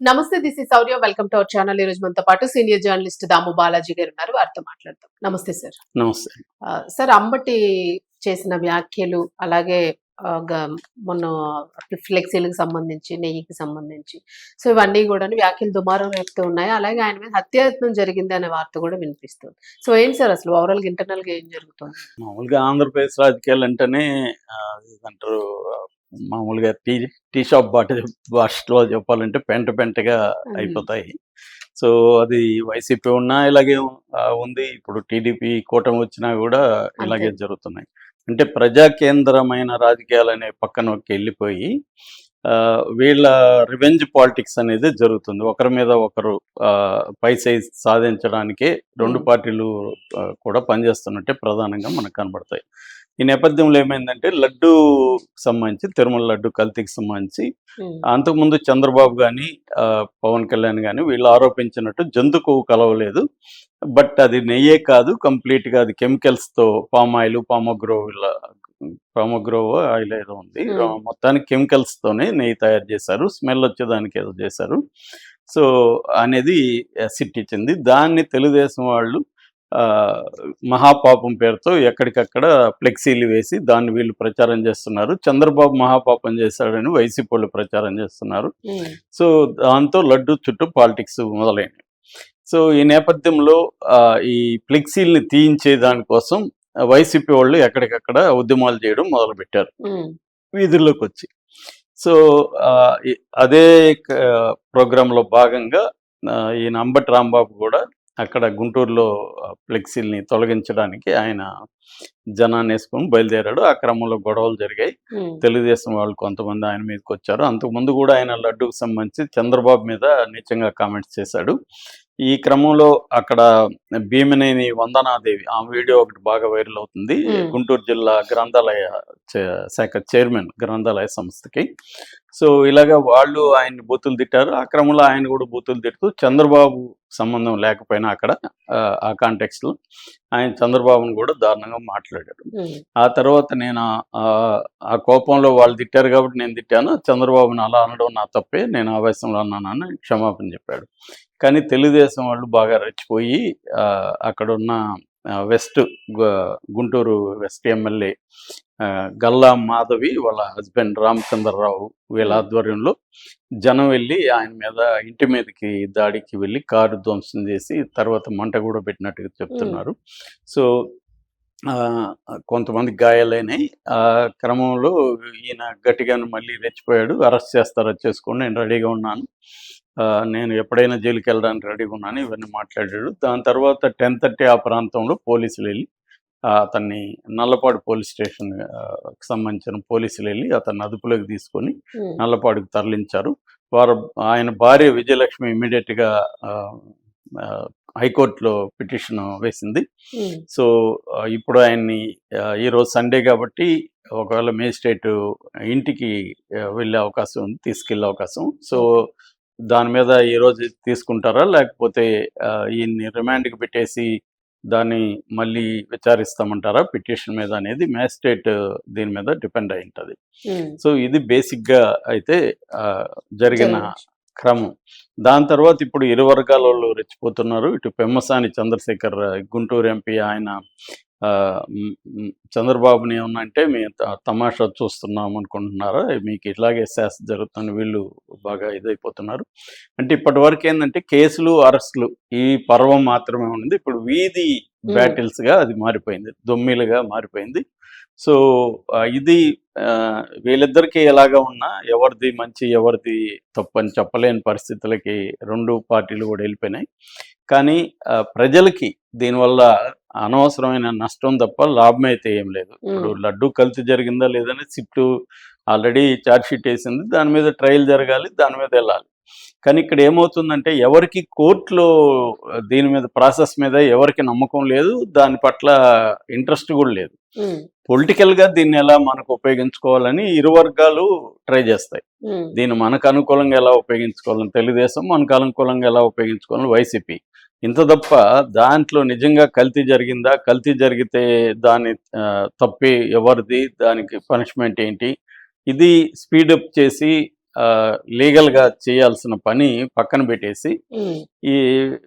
నమస్తే this is Sourya. Welcome to our channel. ఈ రోజు మనతో పాటు సీనియర్ జర్నలిస్ట్ దాము బాలాజీ గారు ఉన్నారు. వారితో మాట్లాడతాం నమస్తే సార్. నమస్తే. సార్ అంబటి చేసిన వ్యాఖ్యలు అలాగే మొన్న ఫ్లెక్సీలకు సంబంధించి నెయ్యికి సంబంధించి సో ఇవన్నీ కూడా వ్యాఖ్యలు దుమారం రేపుతూ ఉన్నాయి. అలాగే ఆయన మీద హత్యాయత్నం జరిగింది అనే వార్త కూడా వినిపిస్తుంది. సో ఏంటి సార్ అసలు? ఓవరాల్గా ఇంటర్నల్గా ఏం జరుగుతుంది? మామూలుగా ఆంధ్రప్రదేశ్ రాజకీయాలు అంటేనే ఆ, మామూలుగా టీ టీ షాప్ బాట భాషలో చెప్పాలంటే పెంట పెంటగా అయిపోతాయి. సో అది వైసీపీ ఉన్నా ఇలాగే ఉంది. ఇప్పుడు టీడీపీ కూటమి వచ్చినా కూడా ఇలాగే. జరుగుతున్నాయి. అంటే ప్రజా కేంద్రమైన రాజకీయాలు అనే పక్కనకి వెళ్ళిపోయి వీళ్ళ రివెంజ్ పాలిటిక్స్ అనేది జరుగుతుంది. ఒకరి మీద ఒకరు ఆ, పై సైజ్ సాధించడానికే రెండు. పార్టీలు కూడా పనిచేస్తున్నట్టే ప్రధానంగా మనకు కనబడతాయి. ఈ నేపథ్యంలో ఏమైందంటే లడ్డు సంబంధించి తిరుమల లడ్డు కల్తీకి సంబంధించి అంతకుముందు చంద్రబాబు కానీ పవన్ కళ్యాణ్ కానీ వీళ్ళు ఆరోపించినట్టు జంతు కొవ్వు కలవలేదు. బట్ అది నెయ్యే కాదు కంప్లీట్గా అది కెమికల్స్తో పామ్ ఆయిల్ పామోగ్రో పామోగ్రో ఆయిల్ ఏదో ఉంది. మొత్తానికి కెమికల్స్తోనే నెయ్యి తయారు చేశారు. స్మెల్ వచ్చేదానికి ఏదో చేశారు. సో అనేది సిట్ ఇచ్చింది. దాన్ని తెలుగుదేశం వాళ్ళు మహాపాపం పేరుతో ఎక్కడికక్కడ ఫ్లెక్సీలు వేసి దాన్ని వీళ్ళు ప్రచారం చేస్తున్నారు. చంద్రబాబు మహాపాపం చేశాడని వైసీపీ వాళ్ళు ప్రచారం చేస్తున్నారు. సో దాంతో లడ్డు చుట్టూ పాలిటిక్స్ మొదలైనవి. సో ఈ నేపథ్యంలో ఈ ఫ్లెక్సీల్ని తీయించే దానికోసం వైసీపీ వాళ్ళు ఎక్కడికక్కడ ఉద్యమాలు చేయడం మొదలుపెట్టారు. వీధుల్లోకి వచ్చి సో అదే ప్రోగ్రాంలో భాగంగా ఈయన అంబటి రాంబాబు కూడా అక్కడ గుంటూరులో ఫ్లెక్సీల్ని తొలగించడానికి ఆయన జనాన్ని వేసుకొని బయలుదేరాడు. ఆ క్రమంలో గొడవలు జరిగాయి. తెలుగుదేశం వాళ్ళు కొంతమంది ఆయన మీదకి వచ్చారు అంతకుముందు కూడా ఆయన లడ్డూకి సంబంధించి చంద్రబాబు మీద నీచంగా కామెంట్స్ చేశాడు. ఈ క్రమంలో అక్కడ భీమనేని వందనాదేవి ఆ వీడియో ఒకటి బాగా వైరల్ అవుతుంది. గుంటూరు జిల్లా గ్రంథాలయ శాఖ చైర్మన్ గ్రంథాలయ సంస్థకి. సో ఇలాగా వాళ్ళు ఆయన్ని బూతులు తిట్టారు. ఆ క్రమంలో ఆయన కూడా బూతులు తిడుతూ చంద్రబాబు సంబంధం లేకపోయినా అక్కడ ఆ, ఆ కాంటెక్స్ట్లో ఆయన చంద్రబాబును కూడా దారుణంగా మాట్లాడాడు. ఆ తర్వాత నేను ఆ- కోపంలో వాళ్ళు తిట్టారు కాబట్టి నేను తిట్టాను. చంద్రబాబుని అలా అనడం నా తప్పే నేను ఆవేశంలో అన్నానని క్షమాపణ చెప్పాడు. కానీ తెలుగుదేశం వాళ్ళు బాగా రెచ్చిపోయి ఆ, అక్కడ ఉన్న ఆ, west Guntur west MLA Galla Madhavi వాళ్ళ హస్బెండ్ రామచంద్రరావు వీళ్ళ ఆధ్వర్యంలో జనం వెళ్ళి ఆయన మీద ఇంటి మీదకి దాడికి వెళ్ళి కారు ధ్వంసం చేసి తర్వాత మంట కూడా పెట్టినట్టుగా చెప్తున్నారు. సో కొంతమంది గాయాలైనాయి ఆ క్రమంలో ఈయన గట్టిగా మళ్ళీ రెచ్చిపోయాడు. అరెస్ట్ చేస్తారా చేసుకోండి నేను రెడీగా ఉన్నాను. నేను ఎప్పుడైనా జైలుకి వెళ్ళడానికి రెడీగా ఉన్నాను ఇవన్నీ మాట్లాడాడు. దాని తర్వాత టెన్ థర్టీ ఆ ప్రాంతంలో పోలీసులు వెళ్ళి అతన్ని నల్లపాడు పోలీస్ స్టేషన్ సంబంధించిన పోలీసులు వెళ్ళి అతన్ని అదుపులోకి తీసుకొని నల్లపాడుకు తరలించారు. వారు ఆయన భార్య విజయలక్ష్మి ఇమ్మీడియట్గా హైకోర్టులో పిటిషన్ వేసింది. సో ఇప్పుడు ఆయన్ని ఈరోజు సండే కాబట్టి ఒకవేళ మేజిస్ట్రేట్ ఇంటికి వెళ్ళే అవకాశం ఉంది తీసుకెళ్ళే అవకాశం. సో దాని మీద ఈరోజు తీసుకుంటారా? లేకపోతే ఈయన్ని రిమాండ్కి పెట్టేసి దాన్ని మళ్ళీ విచారిస్తామంటారా? పిటిషన్ మీద అనేది మేజిస్ట్రేట్ దీని మీద డిపెండ్ అయి ఉంటుంది. సో ఇది బేసిక్గా అయితే జరిగిన. క్రమం. దాని తర్వాత ఇప్పుడు ఇరు వర్గాల వాళ్ళు రెచ్చిపోతున్నారు. ఇటు పెమ్మసాని చంద్రశేఖర్ గుంటూరు ఎంపీ ఆయన చంద్రబాబుని ఏమన్నా అంటే మీ తమాషా చూస్తున్నాం అనుకుంటున్నారా? మీకు ఇట్లాగే శాస్త్ర జరుగుతుంది వీళ్ళు బాగా ఇదైపోతున్నారు. అంటే ఇప్పటి వరకు ఏంటంటే కేసులు అరెస్టులు ఈ పర్వం మాత్రమే ఉంది ఇప్పుడు వీధి Hmm. బ్యాటిల్స్గా అది మారిపోయింది. దొమ్మిలుగా మారిపోయింది. సో ఇది వీళ్ళిద్దరికీ ఎలాగా ఉన్నా ఎవరిది మంచి ఎవరిది తప్పు అని చెప్పలేని పరిస్థితులకి రెండు పార్టీలు కూడా వెళ్ళిపోయినాయి. కానీ ప్రజలకి దీనివల్ల అనవసరమైన నష్టం తప్ప లాభం అయితే ఏం లేదు. ఇప్పుడు లడ్డు కల్తీ జరిగిందా లేదని సిట్టు ఆల్రెడీ ఛార్జ్ షీట్ వేసింది. దాని మీద ట్రయల్ జరగాలి దాని మీద వెళ్ళాలి. కానీ ఇక్కడ ఏమవుతుందంటే ఎవరికి కోర్టులో దీని మీద ప్రాసెస్ మీద ఎవరికి నమ్మకం లేదు దాని పట్ల ఇంట్రెస్ట్ కూడా లేదు. ఉమ్, పొలిటికల్గా దీన్ని ఎలా మనకు ఉపయోగించుకోవాలని ఇరు వర్గాలు ట్రై చేస్తాయి. దీన్ని మనకు అనుకూలంగా ఎలా ఉపయోగించుకోవాలని తెలుగుదేశం మనకు అనుకూలంగా ఎలా ఉపయోగించుకోవాలని వైసీపీ. ఇంత తప్ప దాంట్లో నిజంగా కల్తీ జరిగిందా? కల్తీ జరిగితే దాని తప్పి ఎవరిది? దానికి పనిష్మెంట్ ఏంటి? ఇది స్పీడప్ చేసి లీగల్గా చేయాల్సిన పని పక్కన పెట్టేసి ఈ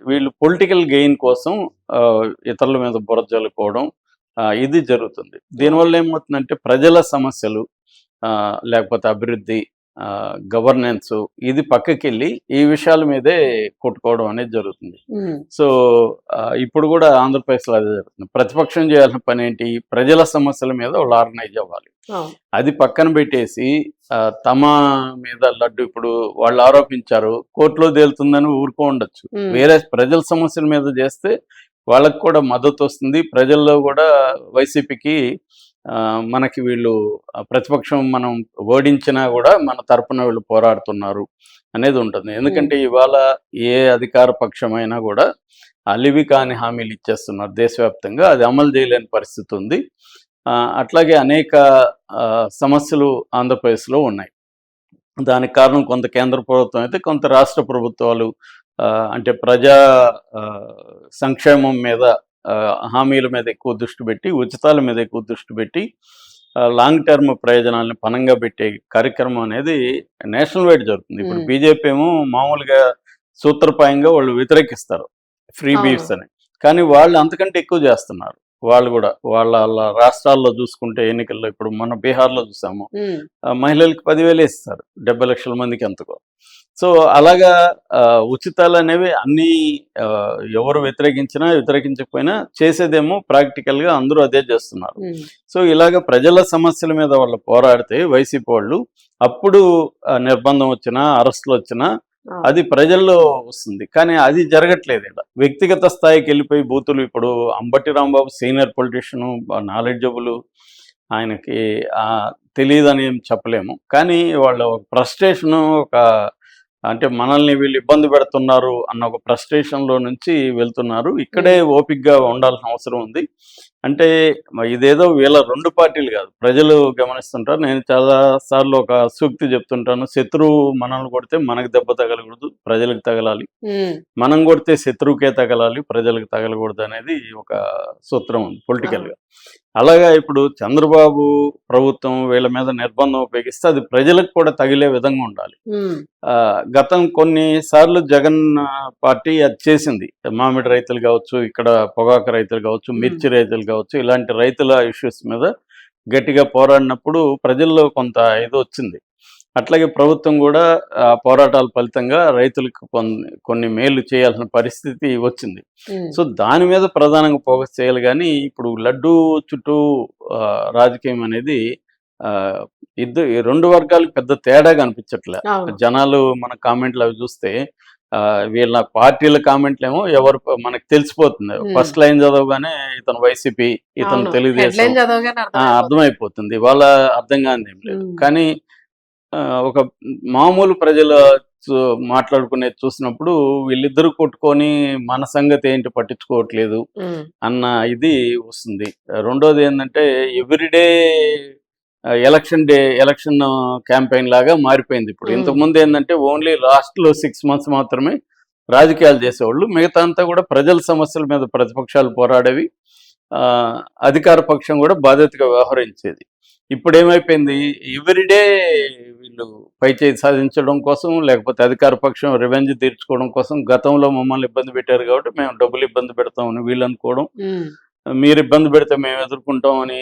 వీళ్ళు పొలిటికల్ గెయిన్ కోసం ఇతరుల మీద బురద జల్లుకోవడం ఇది జరుగుతుంది. దీనివల్ల ఏమవుతుందంటే ప్రజల సమస్యలు ఆ, లేకపోతే అభివృద్ధి గవర్నెన్స్ ఇది పక్కకి వెళ్ళి ఈ విషయాల మీదే కొట్టుకోవడం అనేది జరుగుతుంది. సో ఇప్పుడు కూడా ఆంధ్రప్రదేశ్లో అదే జరుగుతుంది. ప్రతిపక్షం చేయాల్సిన పని ఏంటి? ప్రజల సమస్యల మీద వాళ్ళు ఆర్గనైజ్ అవ్వాలి. అది పక్కన పెట్టేసి తమ మీద లడ్డు ఇప్పుడు వాళ్ళు ఆరోపించారు కోర్టులో తేలుతుందని ఊరుకో ఉండొచ్చు. వేరే ప్రజల సమస్యల మీద చేస్తే వాళ్ళకు కూడా మద్దతు వస్తుంది. ప్రజల్లో కూడా వైసీపీకి మనకి వీళ్ళు ప్రతిపక్షం మనం ఓడించినా కూడా మన తరపున వీళ్ళు పోరాడుతున్నారు అనేది ఉంటుంది. ఎందుకంటే ఇవాళ ఏ అధికార పక్షమైనా కూడా అలివి కాని హామీలు ఇచ్చేస్తున్నారు దేశవ్యాప్తంగా. అది అమలు చేయలేని పరిస్థితి ఉంది. ఆ, అట్లాగే అనేక సమస్యలు ఆంధ్రప్రదేశ్లో ఉన్నాయి. దానికి కారణం కొంత కేంద్ర ప్రభుత్వం అయితే కొంత రాష్ట్ర ప్రభుత్వాలు ఆ, అంటే ప్రజా సంక్షేమం మీద హామీల మీద ఎక్కువ దృష్టి పెట్టి ఉచితాల మీద ఎక్కువ దృష్టి పెట్టి లాంగ్ టర్మ్ ప్రయోజనాలను పనంగా పెట్టే కార్యక్రమం అనేది నేషనల్ వైడ్ జరుగుతుంది. ఇప్పుడు. బీజేపీ ఏమో మామూలుగా సూత్రప్రాయంగా వాళ్ళు వ్యతిరేకిస్తారు ఫ్రీ. బీఫ్స్ అని. కానీ వాళ్ళు అంతకంటే ఎక్కువ చేస్తున్నారు. వాళ్ళు కూడా వాళ్ళ రాష్ట్రాల్లో చూసుకుంటే ఎన్నికల్లో ఇప్పుడు మన బీహార్లో చూసాము. మహిళలకు పదివేలు ఇస్తారు డెబ్బై లక్షల మందికి ఎంతకో సో అలాగా ఉచితాలు అనేవి అన్ని ఎవరు వ్యతిరేకించినా వ్యతిరేకించకపోయినా చేసేదేమో ప్రాక్టికల్గా అందరూ అదే చేస్తున్నారు. సో ఇలాగ ప్రజల సమస్యల మీద వాళ్ళు పోరాడితే వైసీపీ వాళ్ళు అప్పుడు నిర్బంధం వచ్చినా అరెస్టులు వచ్చినా అది ప్రజల్లో వస్తుంది. కానీ అది జరగట్లేదు ఇక్కడ. వ్యక్తిగత స్థాయికి వెళ్ళిపోయి బూతులు ఇప్పుడు Ambati Rambabu senior politician knowledgeable ఆయనకి తెలియదని ఏం చెప్పలేము. కానీ వాళ్ళ ఫ్రస్ట్రేషను ఒక అంటే మనల్ని వీళ్ళు ఇబ్బంది పెడుతున్నారు అన్న ఒక ఫ్రస్ట్రేషన్లో నుంచి వెళ్తున్నారు. ఇక్కడే ఓపిక్గా ఉండాల్సిన అవసరం ఉంది. అంటే ఇదేదో వీళ్ళ రెండు పార్టీలు కాదు. ప్రజలు గమనిస్తుంటారు. నేను చాలా సార్లు ఒక సూక్తి చెప్తుంటాను. శత్రువు మనల్ని కొడితే మనకు దెబ్బ తగలకూడదు ప్రజలకు తగలాలి. మనం కొడితే శత్రువుకే తగలాలి ప్రజలకు తగలకూడదు అనేది ఒక సూత్రం ఉంది పొలిటికల్గా. అలాగా ఇప్పుడు చంద్రబాబు ప్రభుత్వం వీళ్ళ మీద నిర్బంధం ఉపయోగిస్తే అది ప్రజలకు కూడా తగిలే విధంగా ఉండాలి. గతం కొన్ని సార్లు జగన్ పార్టీ అది చేసింది. మామిడి రైతులు కావచ్చు ఇక్కడ పొగాకు రైతులు కావచ్చు మిర్చి రైతులు కావచ్చు ఇలాంటి రైతుల ఇష్యూస్ మీద గట్టిగా పోరాడినప్పుడు ప్రజల్లో కొంత ఇది వచ్చింది. అట్లాగే ప్రభుత్వం కూడా ఆ పోరాటాల ఫలితంగా రైతులకు కొన్ని కొన్ని మేలు చేయాల్సిన పరిస్థితి వచ్చింది. సో దాని మీద ప్రధానంగా ఫోకస్ చేయాలి కానీ ఇప్పుడు లడ్డు చుట్టూ రాజకీయం అనేది ఆ, ఇద్దరు రెండు వర్గాలకు పెద్ద తేడా కనిపించట్లే జనాలు మన కామెంట్లు అవి చూస్తే వీళ్ళ పార్టీల కామెంట్లు ఏమో ఎవరు మనకు తెలిసిపోతుంది. ఫస్ట్ లైన్ చదవగానే ఇతను వైసీపీ ఇతను. తెలుగుదేశం అర్థమైపోతుంది. వాళ్ళ అర్థం కాని ఏం లేదు. కానీ ఒక మామూలు ప్రజల మాట్లాడుకునేది చూసినప్పుడు వీళ్ళిద్దరు కొట్టుకొని మన సంగతి ఏంటి పట్టించుకోవట్లేదు అన్న ఇది వస్తుంది రెండోది ఏంటంటే everyday election day election campaign లాగా మారిపోయింది ఇప్పుడు. ఇంతకుముందు ఏంటంటే ఓన్లీ లాస్ట్లో సిక్స్ మంత్స్ మాత్రమే రాజకీయాలు చేసేవాళ్ళు. మిగతా అంతా కూడా ప్రజల సమస్యల మీద ప్రతిపక్షాలు పోరాడేవి. ఆ, అధికార పక్షం కూడా బాధ్యతగా వ్యవహరించేది. ఇప్పుడు ఏమైపోయింది? ఎవ్రీడే వీళ్ళు పై చేయి సాధించడం కోసం లేకపోతే అధికార పక్షం రివెంజ్ తీర్చుకోవడం కోసం గతంలో మమ్మల్ని ఇబ్బంది పెట్టారు కాబట్టి మేము డబ్బులు ఇబ్బంది పెడతామని వీళ్ళు అనుకోవడం. మీరు ఇబ్బంది పెడితే మేము ఎదుర్కొంటామని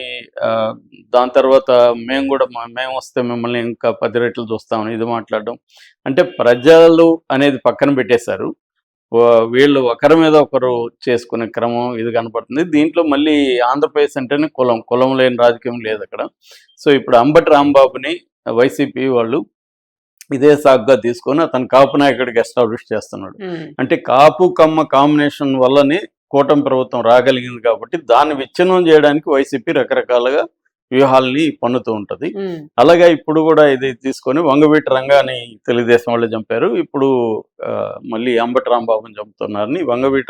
దాని తర్వాత మేము కూడా మేము వస్తే మిమ్మల్ని ఇంకా పది రెట్లు చూస్తామని ఇది మాట్లాడడం. అంటే ప్రజలు అనేది పక్కన పెట్టేశారు. వీళ్ళు ఒకరి మీద ఒకరు చేసుకునే క్రమం ఇది కనపడుతుంది. దీంట్లో మళ్ళీ ఆంధ్రప్రదేశ్ అంటేనే కులం. కులం లేని రాజకీయం లేదు అక్కడ. సో ఇప్పుడు అంబటి రాంబాబుని వైసీపీ వాళ్ళు ఇదే సాగ్గా తీసుకొని అతను కాపు నాయకుడికి ఎస్టాబ్లిష్ చేస్తున్నాడు. అంటే కాపు కమ్మ కాంబినేషన్ వల్లనే కూటమి ప్రభుత్వం రాగలిగింది కాబట్టి దాన్ని విచ్ఛిన్నం చేయడానికి వైసీపీ రకరకాలుగా వ్యూహాల్ని పన్నుతూ ఉంటది. అలాగే ఇప్పుడు కూడా ఇది తీసుకొని వంగవీటి రంగాని తెలుగుదేశం వాళ్ళు చంపారు. ఇప్పుడు మళ్ళీ అంబటి రాంబాబుని చంపుతున్నారని వంగవీటి